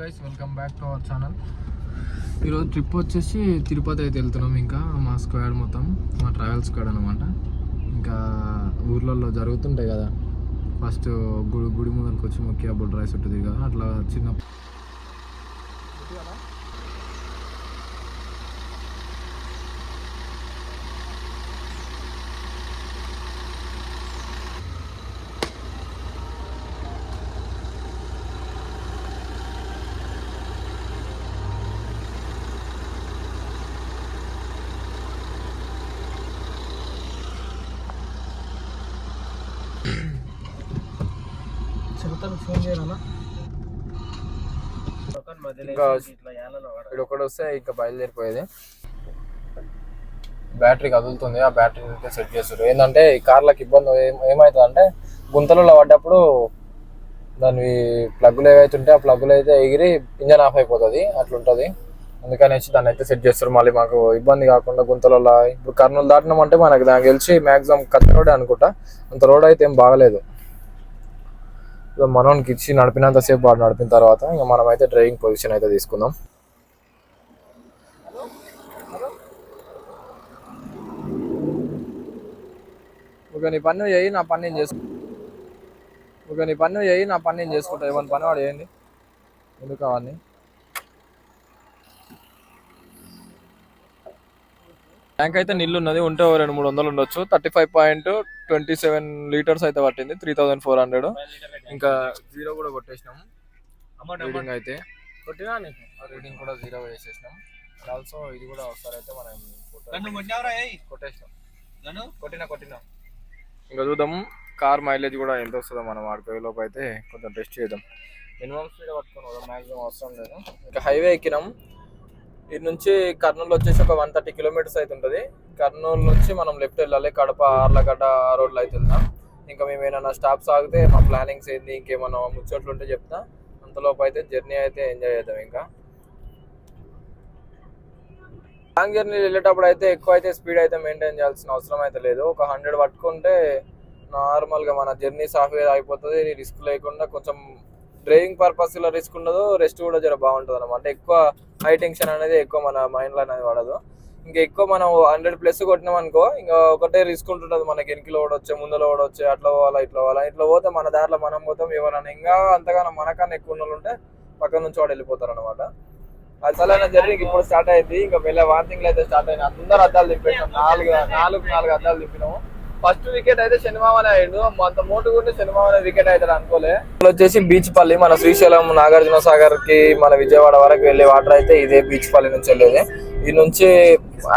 Guys welcome back to our channel ఈరోజు trip వచ్చేసి తిరుపతి అయితే వెళ్తున్నాం ఇంకా మా స్క్వాడ్ మొత్తం మా ట్రావెల్ స్క్వాడ్ అనమాట ఇంకా ఊర్లలో జరుగుతుంటాయి కదా. ఫస్ట్ గుడి గుడి ముందరికి వచ్చి మొక్కి అప్పుడు రైస్ ఉంటుంది కదా అట్లా చిన్న ఫోన్ ఇంకా ఇక్కడ ఒకటి వస్తే ఇంకా బయలుదేరిపోయేది. బ్యాటరీ కదులుతుంది ఆ బ్యాటరీ అయితే సెట్ చేస్తారు ఏంటంటే ఈ కార్లకు ఇబ్బంది ఏం- ఏమవుతుంది అంటే గుంతలలో పడ్డప్పుడు దాని ప్లగ్గులు ఏవైతే ఉంటే ఆ ప్లగ్గులు అయితే ఎగిరి ఇంజన్ ఆఫ్ అయిపోతుంది అట్లుంటుంది. అందుకనేసి దాన్ని అయితే సెట్ చేస్తారు మళ్ళీ మాకు ఇబ్బంది కాకుండా గుంతలలో ఇప్పుడు కర్నూలు దాటినామంటే మనకి నాకు తెలిసి మ్యాక్సిమం కత్తి రోడ్ అనుకుంటా. అంత రోడ్ అయితే ఏం బాగలేదు. మనోనికి ఇచ్చి నడిపినంత సేపు వాడు నడిపిన తర్వాత ఇంకా మనం అయితే డ్రైవింగ్ పొజిషన్ అయితే తీసుకుందాం. ఒక నీ పని చేయి నా పని నేను చేసుకుంటా. ఒక నీ పని చేయి నా పని నేను చేసుకుంటా. ఏమైనా పని వాడు చేయండి. ఎందుకు అవన్నీ? ట్యాంక్ అయితే నీళ్ళు ఉన్నది ఉంటే రెండు మూడు వందలు ఉండొచ్చు. Thirty five point twenty seven litres అయితే పట్టింది త్రీ థౌసండ్ ఫోర్ హండ్రెడ్. ఇంకా జీరో కూడా కొట్టేసినాము. రీడింగ్ అయితే. రీడింగ్ కూడా జీరో వేసేసినాం. ఆల్సో ఇది కూడా ఒకసారి అయితే మనం కొట్టేసినాం. కొట్టినా కొట్టినా. ఇంకా చూద్దాం కార్ మైలేజ్ కూడా ఎంత వస్తుందో మనం ఆడుకోవే లోపు అయితే కొంచెం టెస్ట్ చేద్దాం. మినిమం స్పీడ్ పట్టుకుని పోదాం మ్యాక్సిమం అవసరం లేదు. ఇంకా హైవే ఎక్కినాం. ఇటు నుంచి కర్నూలు వచ్చేసి ఒక వన్ థర్టీ కిలోమీటర్స్ అయితే ఉంటుంది కర్నూలు నుంచి మనం లెఫ్ట్ వెళ్ళాలి కడప ఆర్లగడ్డ ఆ రోడ్లో అయితే వెళ్దాం ఇంకా మేము ఏమైనా స్టాప్స్ ఆగితే మా ప్లానింగ్స్ ఏంది ఇంకేమన్నా ముచ్చట్లు ఉంటే చెప్తా. అంతలోపు అయితే జర్నీ అయితే ఎంజాయ్ చేద్దాం ఇంకా. లాంగ్ జర్నీ వెళ్ళేటప్పుడు అయితే ఎక్కువ అయితే స్పీడ్ అయితే మెయింటైన్ చేయాల్సిన అవసరం అయితే లేదు. ఒక హండ్రెడ్ పట్టుకుంటే నార్మల్గా మన జర్నీ సాఫీగా అయిపోతుంది రిస్క్ లేకుండా కొంచెం డ్రైవింగ్ పర్పస్లో రిస్క్ ఉండదు రెస్ట్ కూడా జర బాగుంటుంది అనమాట ఎక్కువ హై టెన్షన్ అనేది ఎక్కువ మన మైండ్లో అనేది పడదు. ఇంకా ఎక్కువ మనం హండ్రెడ్ ప్లస్ కొట్టినాం అనుకో ఇంకా ఒకటే రిస్క్ ఉంటుంటుంది మనకి. వెనకలో ఓడొచ్చే ముందులో ఓడొచ్చే అట్లా పోవాలా ఇట్లా పోవాలా ఇట్లా పోతే మన దారిలో మనం పోతాం ఎవరైనా ఇంకా అంతగానో మనకన్నా ఎక్కువ ఉన్న ఉంటే పక్క నుంచి వాడు వెళ్ళిపోతారు అనమాట అసలైన జర్నీ ఇప్పుడు స్టార్ట్ అయింది. ఇంకా వెళ్ళే వార్నింగ్లు అయితే స్టార్ట్ అయినా అందరు అద్దాలు తిప్పేసాం నాలుగు నాలుగు నాలుగు అద్దాలు తిప్పినాము. ఫస్ట్ వికెట్ అయితే శనిమామనే అయ్యిండు. అంత మోటు కూడా శనిమామనే వికెట్ అవుతాడు అనుకోలే. వచ్చేసి బీచ్ పల్లి మన శ్రీశైలం నాగార్జున సాగర్కి మన విజయవాడ వరకు వెళ్ళే వాటర్ అయితే ఇదే బీచ్ పల్లి నుంచి వెళ్ళేది. ఈ నుంచి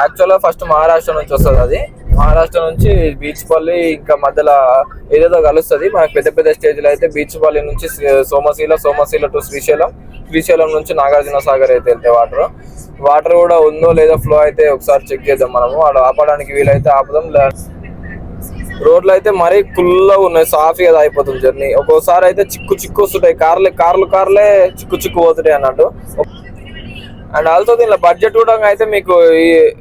యాక్చువల్గా ఫస్ట్ మహారాష్ట్ర నుంచి వస్తుంది అది. మహారాష్ట్ర నుంచి బీచ్ పల్లి ఇంకా మధ్యలో ఏదేదో కలుస్తుంది. మనకి పెద్ద పెద్ద స్టేజ్లో అయితే బీచ్ పల్లి నుంచి సోమశీల సోమశీల టు శ్రీశైలం శ్రీశైలం నుంచి నాగార్జున సాగర్ అయితే వెళ్తే వాటర్. వాటర్ కూడా ఉందో లేదో ఫ్లో అయితే ఒకసారి చెక్ చేద్దాం మనము. వాడు ఆపడానికి వీలైతే ఆపుదాం. రోడ్లు అయితే మరీ కుల్లా ఉన్నాయి సాఫీగా అయిపోతుంది జర్నీ. ఒక్కోసారి అయితే చిక్కు చిక్కు వస్తుంటాయి. కార్లు కార్లు కార్లే చిక్కు చిక్కు పోతుంటాయి అన్నట్టు. అండ్ ఆల్సో దీనిలో బడ్జెట్ కూడా అయితే మీకు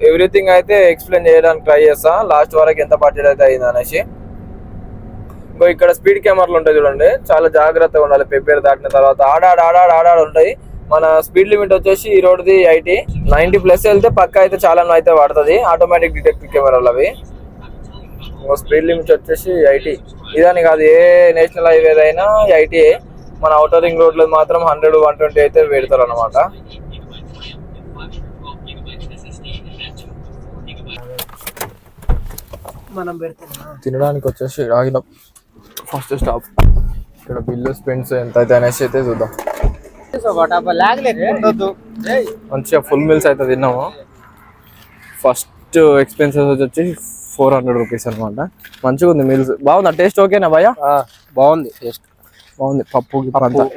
ఎవ్రీథింగ్ అయితే ఎక్స్ప్లెయిన్ చేయడానికి ట్రై చేస్తా. లాస్ట్ వరకు ఎంత బడ్జెట్ అయితే అయింది అనేసి. ఇంకో ఇక్కడ స్పీడ్ కెమెరాలు ఉంటాయి చూడండి. చాలా జాగ్రత్తగా ఉండాలి. పెబ్బేరు దాటిన తర్వాత ఆడాడు ఆడాడు ఆడాడు ఉంటాయి. మన స్పీడ్ లిమిట్ వచ్చేసి ఈ రోడ్ది ఐటీ. నైన్టీ ప్లస్ వెళ్తే పక్క అయితే చాలా అయితే పడుతుంది ఆటోమేటిక్ డిటెక్టివ్ కెమెరాలు అవి. స్పీడ్ లిమిట్ వచ్చేసి ఐటీ. ఇదని కాదు ఏ నేషనల్ హైవే అయినా ఐటీ మన అవుటర్ రింగ్ రోడ్లో మాత్రం హండ్రెడ్ వన్ ట్వంటీ అయితే పెడతారు అనమాట మనం తినడానికి వచ్చేసి ఆగినాం. ఫస్ట్ స్టాప్ ఇక్కడ బిల్లు స్పెండ్స్ ఎంత అయితే అనేసి అయితే చూద్దాం. మంచిగా ఫుల్ మీల్స్ అయితే తిన్నాము. ఫస్ట్ ఎక్స్పెన్సెస్ వచ్చి ఫోర్ హండ్రెడ్ రూపీస్ అనమాట మంచిగా ఉంది మీల్స్. బాగుందా? టేస్ట్ ఓకేనా భయ్య? బాగుంది టేస్ట్. బాగుంది. పప్పు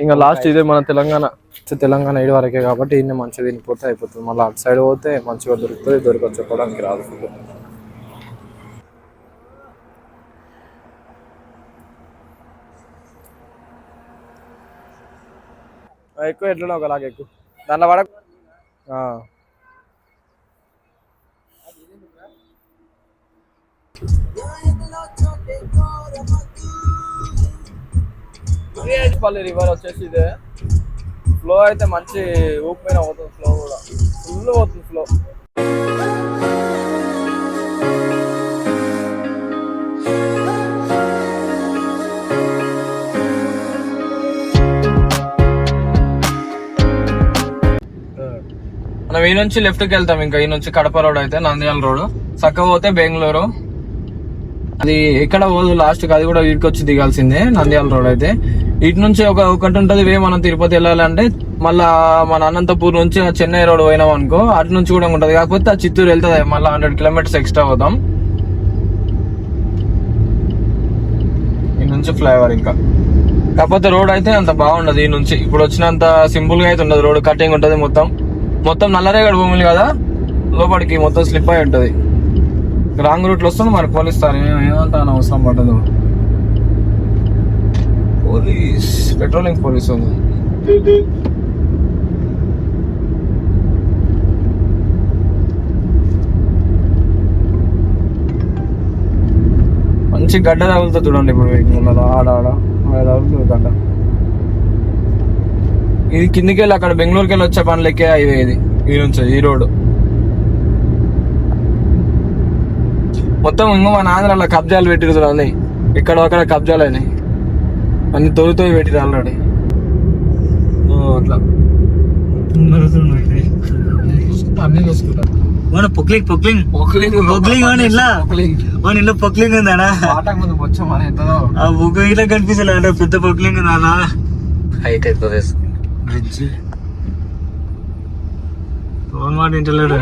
ఇంకా లాస్ట్ ఇదే మన తెలంగాణ తెలంగాణ ఇటు వరకే కాబట్టి ఇన్ని మంచిగా తినిపోతే అయిపోతుంది. మళ్ళీ అటు సైడ్ పోతే మంచిగా దొరుకుతుంది దొరకదు చెప్పడానికి రాదు. ఫుడ్ ఎక్కువ ఎట్లనో ఒకలాగా ఎక్కువ? దాంట్లో పడక. పల్లి రివర్ వచ్చేసి ఇదే. ఫ్లో అయితే మంచి ఊపిపోయిన మీద పోతుంది ఫ్లో కూడా. ఫుల్ పోతుంది ఫ్లో మనం ఈ నుంచి లెఫ్ట్కి వెళ్తాం ఇంకా. ఈ నుంచి కడప రోడ్ అయితే నంద్యాల రోడ్ చక్కగా పోతే బెంగళూరు. అది ఎక్కడ పోదు లాస్ట్కి అది కూడా వీటికి వచ్చి దిగాల్సిందే నంద్యాల రోడ్ అయితే. ఇటు నుంచి ఒక ఒకటి ఉంటది వే మనం తిరుపతి వెళ్ళాలంటే మళ్ళా మన అనంతపూర్ నుంచి చెన్నై రోడ్ పోయినాం అనుకో అటు నుంచి కూడా ఉంటది. కాకపోతే ఆ చిత్తూరు వెళ్తుంది మళ్ళీ హండ్రెడ్ కిలోమీటర్స్ ఎక్స్ట్రా పోతాం. ఈ నుంచి ఫ్లైఓవర్ ఇంకా. కాకపోతే రోడ్ అయితే అంత బాగుండదు ఈ నుంచి. ఇప్పుడు వచ్చినంత సింపుల్గా అయితే ఉండదు రోడ్ కటింగ్ ఉంటది మొత్తం. మొత్తం నల్లరేగడి భూములు కదా లోపలికి మొత్తం స్లిప్ అయి ఉంటది. రాంగ్ రూట్లో వస్తుంది మరి పోలీస్ సార్ ఏమంతా అవసరం పడ్డదు పోలీస్ పెట్రోలింగ్ పోలీస్ మంచి గడ్డ తగులుతుంది చూడండి ఇప్పుడు వెహికల్ ఆడ ఆడ. తగులుతుంది గడ్డ. ఇది కిందికి వెళ్ళి అక్కడ బెంగళూరుకి వెళ్ళి వచ్చే పనులకే హైవే ఇది ఈ నుంచి ఈ రోడ్డు. మొత్తం ఇంకో మన ఆంధ్రాలో కబ్జాలు పెట్టిరు చూడండి ఇక్కడ అక్కడ కబ్జాలు అయినాయి. అన్ని తొలితో పెట్టిరు ఆల్రెడీ. అట్లా. అన్ని చూసుకుంటారు మన పొక్లింగ్ పొక్లింగ్. పొక్లింగ్ వాడి ఇట్లా. వాడి ఇల్లు పొక్లింగ్ ఉందాడా పాటకు ముందు వచ్చాం మన ఎంతదో ఆ బుక్ ఇట్లా కనిపిస్తలే పెద్ద పొక్లింగ్ ఉందా హైట్ ఎక్కువ బ్రిడ్జ్. ఫోన్ మాట ఇంటలేడు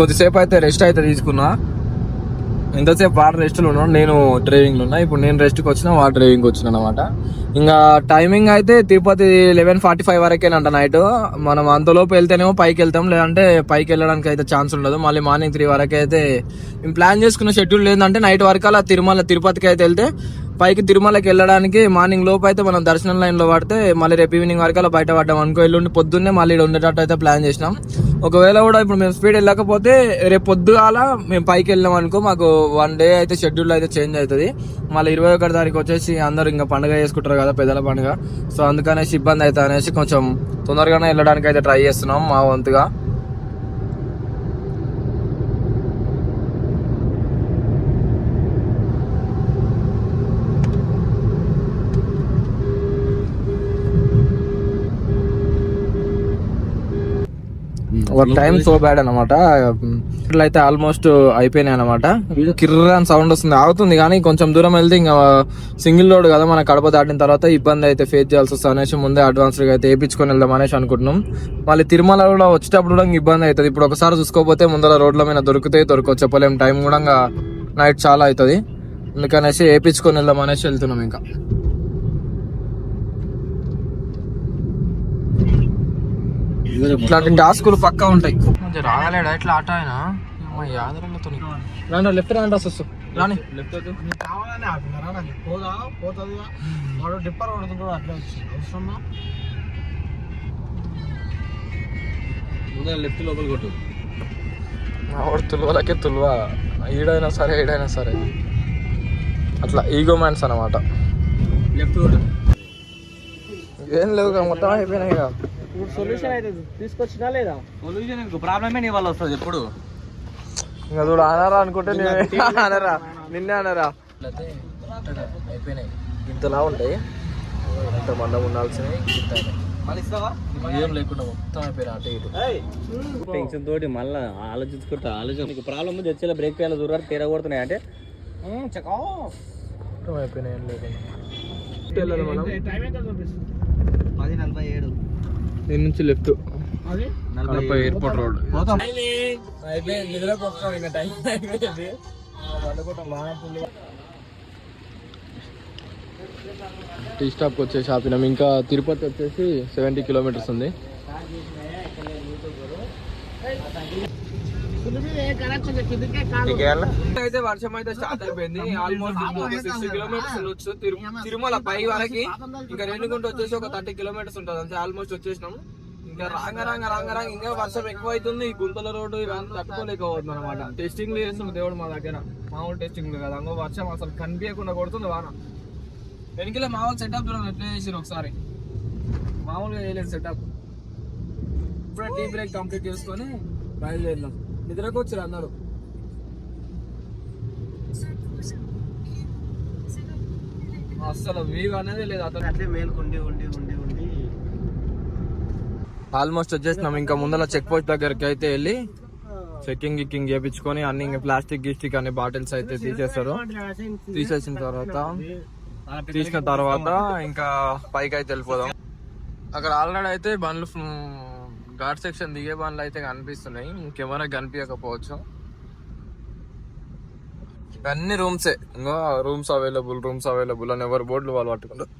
కొద్దిసేపు అయితే రెస్ట్ అయితే తీసుకున్నా. ఇంతసేపు వాడు రెస్ట్లో ఉన్నాడు నేను డ్రైవింగ్లో ఉన్నా. ఇప్పుడు నేను రెస్ట్కి వచ్చిన వాడు డ్రైవింగ్ వచ్చిన అనమాట ఇంకా టైమింగ్ అయితే తిరుపతి లెవెన్ ఫార్టీ ఫైవ్ వరకేనంట నైట్ మనం అంతలోపు వెళ్తేనేమో పైకి వెళ్తాం లేదంటే పైకి వెళ్ళడానికి అయితే ఛాన్స్ ఉండదు. మళ్ళీ మార్నింగ్ త్రీ వరకు అయితే మేము ప్లాన్ చేసుకున్న షెడ్యూల్ ఏంటంటే నైట్ వరకు అలా తిరుమల తిరుపతికి అయితే వెళ్తే పైకి తిరుమలకి వెళ్ళడానికి మార్నింగ్ లోపు అయితే మనం దర్శనం లైన్లో పడితే మళ్ళీ రేపు ఈవినింగ్ వరకు అలా బయట పడ్డాం అనుకో. ఎల్లుండి పొద్దున్నే మళ్ళీ ఉండేటట్టు అయితే ప్లాన్ చేసినాం. ఒకవేళ కూడా ఇప్పుడు మేము స్పీడ్ వెళ్ళకపోతే రేపు పొద్దుగాల మేము పైకి వెళ్ళాం అనుకో మాకు వన్ డే అయితే షెడ్యూల్ అయితే చేంజ్ అవుతుంది. మళ్ళీ ఇరవై ఒకటి తారీఖు వచ్చేసి అందరూ ఇంకా పండుగ చేసుకుంటారు కదా పెద్దల పండుగ. సో అందుకనేసి ఇబ్బంది అవుతుంది అనేసి కొంచెం తొందరగానే వెళ్ళడానికి అయితే ట్రై చేస్తున్నాం మా వంతుగా. టైం సో బ్యాడ్ అనమాట ఇట్లా అయితే ఆల్మోస్ట్ అయిపోయినాయి అనమాట కిర్ర అని సౌండ్ వస్తుంది. ఆగుతుంది కానీ కొంచెం దూరం వెళ్తే ఇంకా సింగిల్ లోడ్ కదా మన కడప దాటిన తర్వాత ఇబ్బంది అయితే ఫేస్ చేయాల్సి వస్తుంది అనేసి ముందే అడ్వాన్స్గా అయితే వేయించుకొని వెళ్దాం అనేసి అనుకుంటున్నాం. మళ్ళీ తిరుమల కూడా వచ్చేటప్పుడు కూడా ఇబ్బంది అవుతుంది. ఇప్పుడు ఒకసారి చూసుకోకపోతే ముందర రోడ్ల మీద దొరికితే దొరకవు. చెప్పలేం. టైం కూడా నైట్ చాలా అవుతుంది. అందుకనేసి వేయించుకొని వెళ్దాం అనేసి వెళ్తున్నాం ఇంకా. ఇట్లాంటి టాస్కులు పక్కా ఉంటాయి. రాగలేడా ఇట్లా ఆట ఆయన యాదరతో లెఫ్ట్ రాండి వస్తు. రాని. లెఫ్ట్ పోదా పోతుంది వాడు డిప్పర్ అట్లా వచ్చింది. అవసరమా లెఫ్ట్ లోపల కొట్టు. వాడు తులువలకే తులువ? ఈడైనా సరే ఈడైనా సరే. అట్లా ఈగో మ్యాన్స్ అనమాట లెఫ్ట్ ఏం లేవు మొత్తం అయిపోయినాయి ఇక ఇప్పుడు సొల్యూషన్ అయితే తీసుకొచ్చినా లేదా? సొల్యూషన్ ఇంకో ప్రాబ్లమే నీ వల్ల వస్తుంది ఎప్పుడు? ఇంకా చూడు అనరా అనుకుంటే నేనే అనరా నిన్నే అనరా. అయిపోయినాయి. ఇంతలా ఉంటాయి. ఇంత మందం ఉండాల్సినవి ఇంత ఏం లేకుండా మొత్తం అయిపోయినా అటు ఇటు. టెన్షన్ తోటి మళ్ళీ ఆలోచించుకుంటా ఆలోచన. నీకు ప్రాబ్లమ్ ఉంది వచ్చేలా బ్రేక్ పేయాలి దూరాలు తేడా కొడుతున్నాయి అంటే. మొత్తం అయిపోయినాయి ఏం ఎంత పది నలభై ఏడు. దీని నుంచి left Kadapa airport road tea స్టాప్కి వచ్చేసి ఆపినాం. ఇంకా తిరుపతి వచ్చేసి సెవెంటీ కిలోమీటర్స్ ఉంది. అయితే వర్షం అయితే స్టార్ట్ అయిపోయింది. ఆల్మోస్ట్ సిక్స్టీ కిలోమీటర్స్ ఉండొచ్చు తిరు- తిరుమల పై వరకు. ఇంకా రేణుగుంట వచ్చేసి ఒక థర్టీ కిలోమీటర్స్ ఉంటుంది. అంతే ఆల్మోస్ట్ వచ్చేసినాం ఇంకా రాంగ రాంగ రాంగ రాంగ. ఇంకా వర్షం ఎక్కువ అవుతుంది ఈ గుంతల రోడ్డు ఇవన్నీ తట్టుకోలేకపోతుంది అనమాట టెస్టింగ్ చేస్తుంది దేవుడు మా దగ్గర. మామూలు టెస్టింగ్ కదా. అంగో వర్షం అసలు కనిపించకుండా కొడుతుంది వాన. వెనకలే మామూలు సెటప్ చూడండి. ఎట్లా చేసారు ఒకసారి. మామూలుగా చేయలేదు సెటప్ ఇప్పుడే టీ బ్రేక్ కంప్లీట్ చేసుకొని బయలుదేరినాం. నిద్రకు వచ్చారు అందరూ అసలు వ్యూ అనేది లేదు అతను. అట్లే మేలుకుండి ఉండి ఉండి ఉండి. ఆల్మోస్ట్ వచ్చేసినాం. ఇంకా ముందర చెక్ పోస్ట్ దగ్గరికి అయితే వెళ్ళి చెక్కింగ్ గిక్కింగ్ చేపించుకొని అన్ని ఇంకా ప్లాస్టిక్ గిస్టిక్ అనే బాటిల్స్ అయితే తీసేస్తారు. తీసేసిన తర్వాత తీసిన తర్వాత ఇంకా పైకి అయితే వెళ్ళిపోదాం. అక్కడ ఆల్రెడీ అయితే బండ్లు ఘాట్ సెక్షన్ దిగే బండ్లు అయితే కనిపిస్తున్నాయి. ఇంకెవరా కనిపించకపోవచ్చు. అన్ని రూమ్సే ఇంకా రూమ్స్ అవైలబుల్ రూమ్స్ అవైలబుల్ అని ఎవరు బోర్డులు వాళ్ళు పట్టుకుంటారు.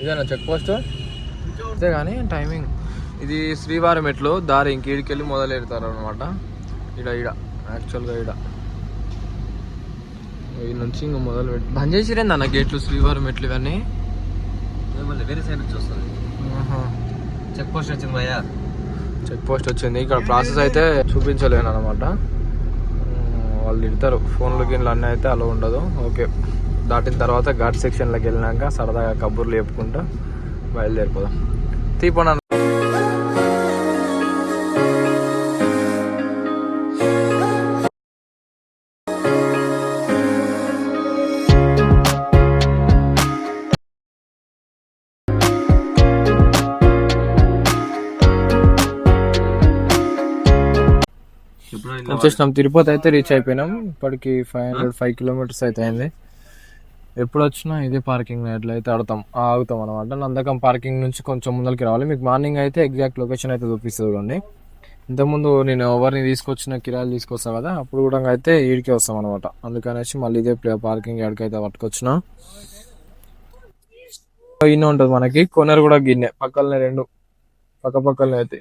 ఇదేనా చెక్ పోస్ట్? అంతే కానీ టైమింగ్. ఇది శ్రీవారం ఎట్లు దారి ఇంక ఈడికెళ్ళి మొదలెడతారు అనమాట ఇడ ఇడ. యాక్చువల్గా ఇడ. ఈ నుంచి ఇంక మొదలు పెట్టి బంద్ చేసిరేంది అన్న గేట్లు శ్రీవారి మెట్లు ఇవన్నీ? మళ్ళీ వేరే సైడ్ నుంచి వస్తుంది. చెక్ పోస్ట్ వచ్చింది భయ్యా. చెక్ పోస్ట్ వచ్చింది. ఇక్కడ ప్రాసెస్ అయితే చూపించలేను అనమాట వాళ్ళు తిడతారు. ఫోన్లు గిన్లు అన్నీ అయితే అలా ఉండదు. ఓకే. దాటిన తర్వాత ఘాట్ సెక్షన్లోకి వెళ్ళినాక సరదాగా కబుర్లు చెప్పుకుంటూ బయలుదేరిపోదాం. తీపండి వచ్చేసినాం. తిరుపతి అయితే రీచ్ అయిపోయినాం. ఇప్పటికి ఫైవ్ హండ్రెడ్ ఫైవ్ కిలోమీటర్స్ అయితే అయింది. ఎప్పుడు వచ్చినా ఇదే పార్కింగ్ ఎట్లా అయితే ఆడతాం ఆగుతాం అనమాట నందకం పార్కింగ్ నుంచి కొంచెం ముందరికి రావాలి. మీకు మార్నింగ్ అయితే ఎగ్జాక్ట్ లొకేషన్ అయితే చూపిస్తుంది చూడండి. ఇంతకుముందు నేను ఎవరిని తీసుకొచ్చిన కిరాయిలు తీసుకొస్తా కదా అప్పుడు కూడా అయితే ఈడికి వస్తాం అనమాట అందుకనేసి మళ్ళీ ఇదే ప్లే పార్కింగ్ అయితే పట్టుకొచ్చిన. ఇన్ని ఉంటుంది మనకి. కొనరు కూడా గిన్నె. పక్కలనే రెండు. పక్క పక్కలనే అయితే.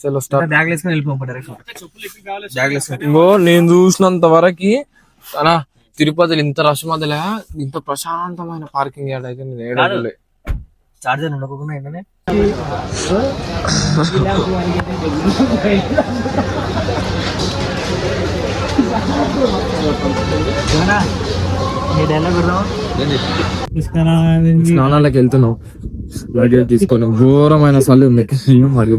చలో స్టార్ట్ బ్యాగ్ వేసుకొని వెళ్ళిపోతారు ఇంకో నేను చూసినంత వరకు అలా తిరుపతిలో ఇంత రష్ మధ్యలో ఇంత ప్రశాంతమైన పార్కింగ్ యార్డ్ అయితే నేను ఏడలే చార్జర్ ఉండకుండా ఏంటనే స్నానాలకు వెళ్తున్నాం. లగేజ్ తీసుకొని ఘోరమైన చలి ఉంది మరి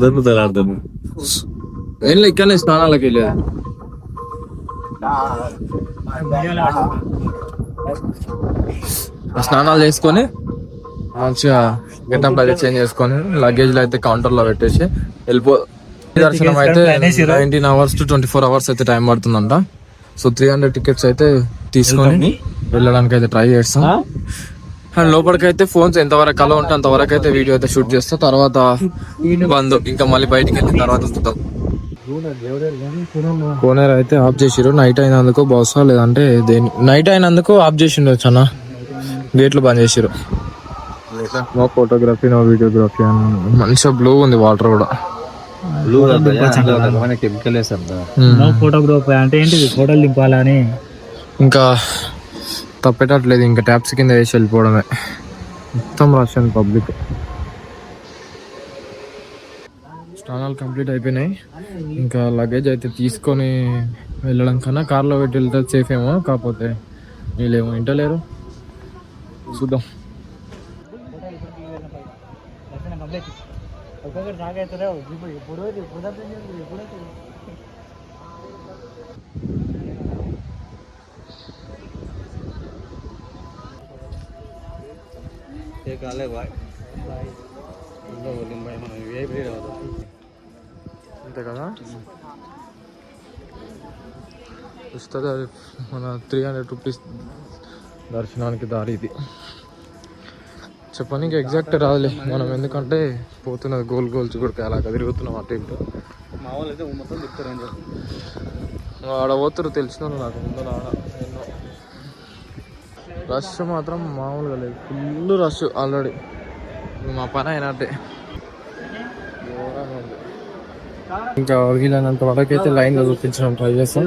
ఏం లే, ఇక్కడనే స్నానాలకు వెళ్ళేది. స్నానాలు చేసుకొని మంచిగా గెటప్ అయితే చేంజ్ చేసుకొని లగేజ్లు అయితే కౌంటర్లో పెట్టేసి వెళ్ళిపో దర్శనం అయితే nineteen hours to twenty four hours అయితే టైం పడుతుందంట. సో త్రీ హండ్రెడ్ టికెట్స్ అయితే తీసుకొని వెళ్ళడానికి అయితే ట్రై చేస్తాం అండ్ లోపలికి అయితే ఫోన్స్ ఎంతవరకు అలా ఉంటే అంతవరకు అయితే వీడియో అయితే షూట్ చేస్తా. తర్వాత బంద్. ఇంకా మళ్ళీ బయటికి వెళ్ళిన తర్వాత చూద్దాం. కోనేరు అయితే ఆఫ్ చేసిరు నైట్ అయినందుకు బహుశా లేదంటే దేని నైట్ అయినందుకు ఆఫ్ చేసిండొచ్చు అన్న. గేట్లు బంద్ చేసిరు నో ఫోటోగ్రఫీ నో వీడియోగ్రఫీ అని మంచిగా బ్లూ ఉంది వాటర్ కూడా. కెమికల్ వేసారు Hmm. ఫోటోగ్రాఫర్ అంటే ఏంటిది? ఫోటోలు దింపాలని ఇంకా తప్పేటట్లేదు. ఇంకా ట్యాప్స్ కింద వేసి వెళ్ళిపోవడమే. మొత్తం రాశాను పబ్లిక్. స్నానాలు కంప్లీట్ అయిపోయినాయి. ఇంకా లగేజ్ అయితే తీసుకొని వెళ్ళడం కన్నా కార్లో పెట్టి వెళ్తే సేఫ్ ఏమో కాకపోతే వీళ్ళేమో ఇంటలేరు చూద్దాం. ఒక్కొక్కటి నాకైతే ఇప్పుడు ఇప్పుడు ఎప్పుడు అంతే కదా వస్తుంది అది మన త్రీ హండ్రెడ్ రూపీస్ దర్శనానికి దారి ఇది. చెప్పని ఇంకా ఎగ్జాక్ట్ రాదులే. మనం ఎందుకంటే పోతున్నది గోల్ గోల్ చూడక అలా తిరుగుతున్నాం అటు ఇటు మా వాళ్ళు అయితే మొత్తం తిప్పుతారని చెప్పి. ఆడ పోతురు తెలిసిన నాకు ముందర ఆడ రష్ మాత్రం మామూలుగా లేదు. Full rush already. మా పని అయినట్టే. ఇంకా వీలైనంత వరకు అయితే లైన్ చూపించడం ట్రై చేస్తాం.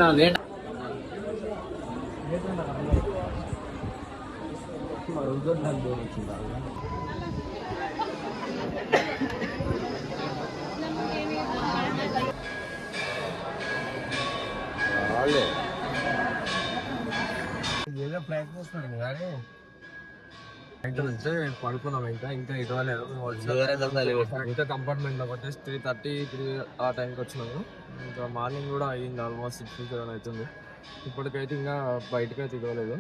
ఏదో ప్రయత్నిస్తున్నాడు కానీ నుంచి పడుకున్నాం ఇంకా ఇంకా ఇవ్వలేదు ఇంకా కంపార్ట్మెంట్ వచ్చేసి త్రీ థర్టీ త్రీ ఆ టైంకి వచ్చినాము. ఇంకా మార్నింగ్ కూడా అయ్యింది ఆల్మోస్ట్ సిక్స్ సెవెన్ అవుతుంది. ఇప్పటికైతే ఇంకా బయటకు అయితే ఇవ్వలేదు.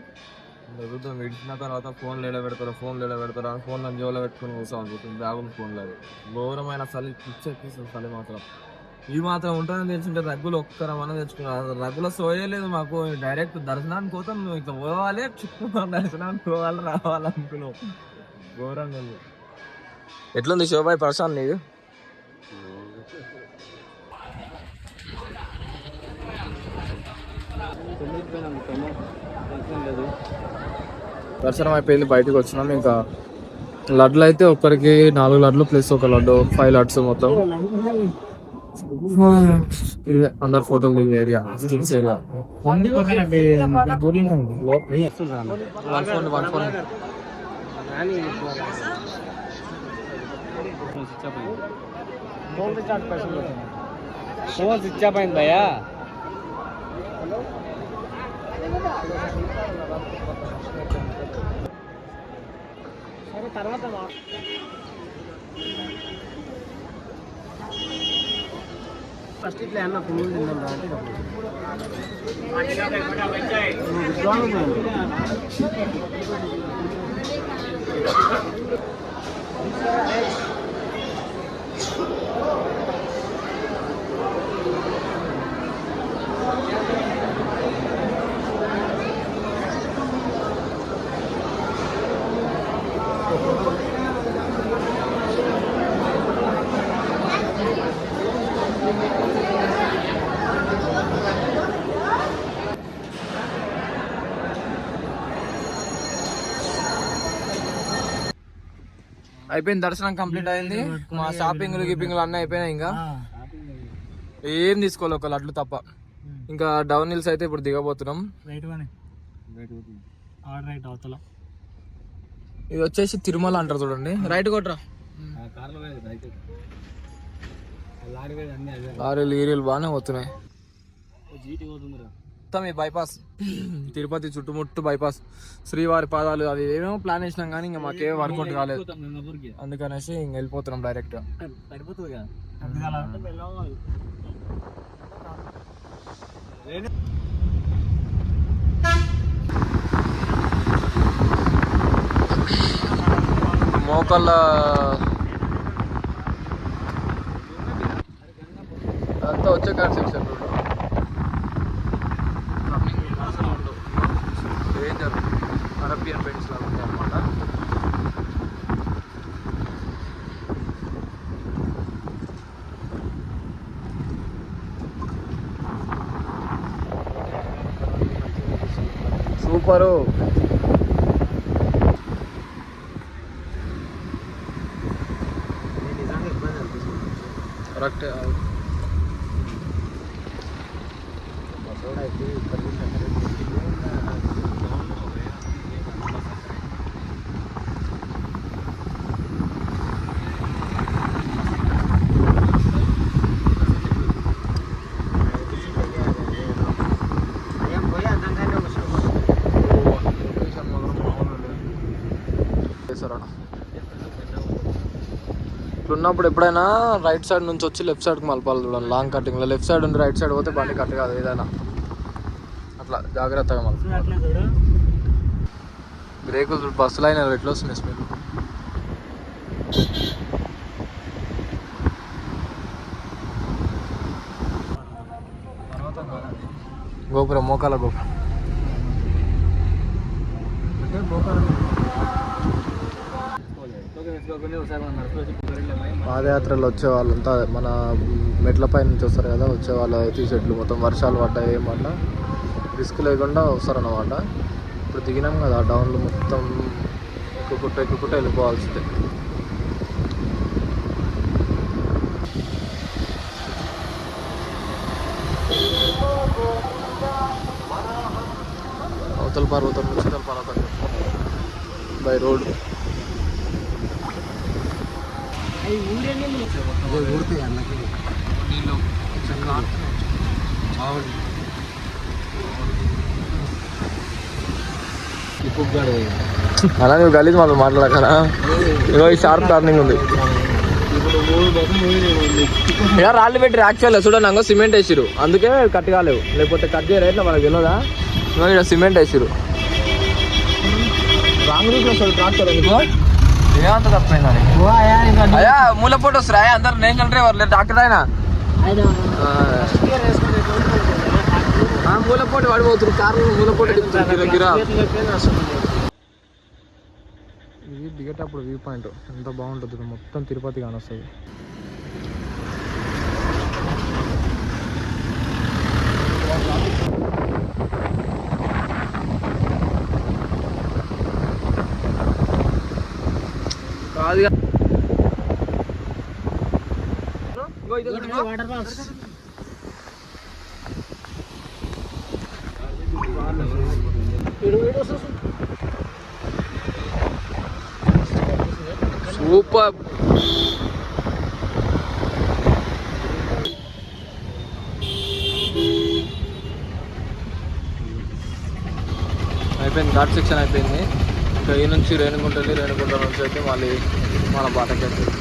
చదువుతాం విడిచిన తర్వాత ఫోన్ లేడ పెడతారు ఫోన్ లేడ పెడతారు అని ఫోన్ జోలో పెట్టుకుని కూర్చోవాలి బ్యాగులు ఫోన్ లేదు ఘోరమైన చలి పిచ్చెక్కిస్తుంది చలి మాత్రం. ఇవి మాత్రం ఉంటుందని తెలిసింటే రగ్గులు ఒక్కర తెచ్చుకున్నారు రగ్గుల రగ్గులో సోయలేదు మాకు. డైరెక్ట్ దర్శనానికి పోతాం ఇక ఇట్లా పోవాలి చుట్టూ దర్శనానికి పోవాలి రావాలి అనుకున్నాం. ఘోరంగా ఎట్లుంది శోభాయ్ ప్రశాంత్ నీకు దర్శనం అయిపోయింది బయటకు వచ్చినాం ఇంకా. లడ్లు అయితే ఒక్కరికి నాలుగు లడ్లు ప్లస్ ఒక లడ్డు ఫైవ్ లడ్స్ మొత్తం. అందరు ఫోటోలు దిగే area one phone one phone phone switch off అయింది భయ్యా. ఫస్ట్ ఇట్లా అన్న పువ్వులు తిన్నాం రా అంటే అయిపోయింది దర్శనం కంప్లీట్ అయింది. మా షాపింగ్లు గిపింగ్లు అన్నీ అయిపోయినాయి ఇంకా. ఏం తీసుకోవాలి ఒక లడ్లు తప్ప. ఇంకా డౌన్ హిల్స్ అయితే ఇప్పుడు దిగబోతున్నాం. ఇది వచ్చేసి తిరుమల అంటారు చూడండి. రైట్ కొట్రా. లారీలు ఈరీలు బాగానే పోతున్నాయి. మొత్తం ఈ బైపాస్ తిరుపతి చుట్టుముట్టు బైపాస్ శ్రీవారి పాదాలు అవి ఏమేమో ప్లాన్ చేసినాం కానీ ఇంకా మాకే వర్కౌట్ కాలేదు. అందుకనేసి ఇంక వెళ్ళిపోతున్నాం డైరెక్ట్ మోకళ్ళ అంతా వచ్చే car section danger Arabian paints లాగా ఉంటాయి అన్నమాట సూపరు కరెక్ట్ ఇట్లున్నప్పుడు ఎప్పుడైనా రైట్ సైడ్ నుంచి వచ్చి లెఫ్ట్ సైడ్కి మలపాలి చూడండి. లాంగ్ కటింగ్లో లెఫ్ట్ సైడ్ ఉండి రైట్ సైడ్ పోతే బండి కట్ కాదు ఏదైనా. అట్లా జాగ్రత్తగా మళ్ళీ బ్రేకులు బస్సులు అయినా ఎట్లా వస్తున్నాయి స్మెల్ గోపురం మోకాల గోపురం. పాదయాత్రలో వచ్చే వాళ్ళంతా మన మెట్లపై నుంచి వస్తారు కదా వచ్చే వాళ్ళు అయితే చెట్లు మొత్తం వర్షాలు పడ్డాయి ఏమన్నా రిస్క్ లేకుండా వస్తారన్నమాట. ఇప్పుడు దిగినాం కదా డౌన్లో మొత్తం ఎక్కుకుంటూ ఎక్కుకుంటూ వెళ్ళిపోవాల్సిందే. అవతల పర్వతం నుంచి పర్వతం బై రోడ్. ఊడితే అన్నకి. అలా నువ్వు గలీజ్ మళ్ళీ మాట్లాడకనా? ఇగో ఈ షార్ప్ టర్నింగ్ ఉంది. ఇక రాళ్ళు పెట్టి యాక్చువల్ చూడండి అంగో సిమెంట్ వేసిరు అందుకే కట్ కాలేవు. లేకపోతే కట్ చేయరు? ఎట్లా మనకు తెలియదా ఇగో ఇక్కడ సిమెంట్ వేసిరు రాంగ్ రూట్లో ట్రాక్టర్ ఎందుకు ఏమంత తప్పైందని అయ్యా మూల పోటీ వస్తురా అందరు నేను డ్రైవర్ లేదు డాక్టర్ ఆయన? ఆ, మూల పోటీ పడిపోతురు కారు మూల పోటీ గిరా ఇది దిగేటప్పుడు వ్యూ పాయింట్ ఎంత బాగుంటుంది మొత్తం తిరుపతి కానొస్తుంది. కాదు వాటర్ ఫాల్స్ సూపర్ అయిపోయింది ఘాట్ సెక్షన్ అయిపోయింది కయ్య నుంచి రేణుగుంట వెళ్ళి రేణుగుంట నుంచి అయితే మళ్ళీ మన బాటకి వెళ్తుంది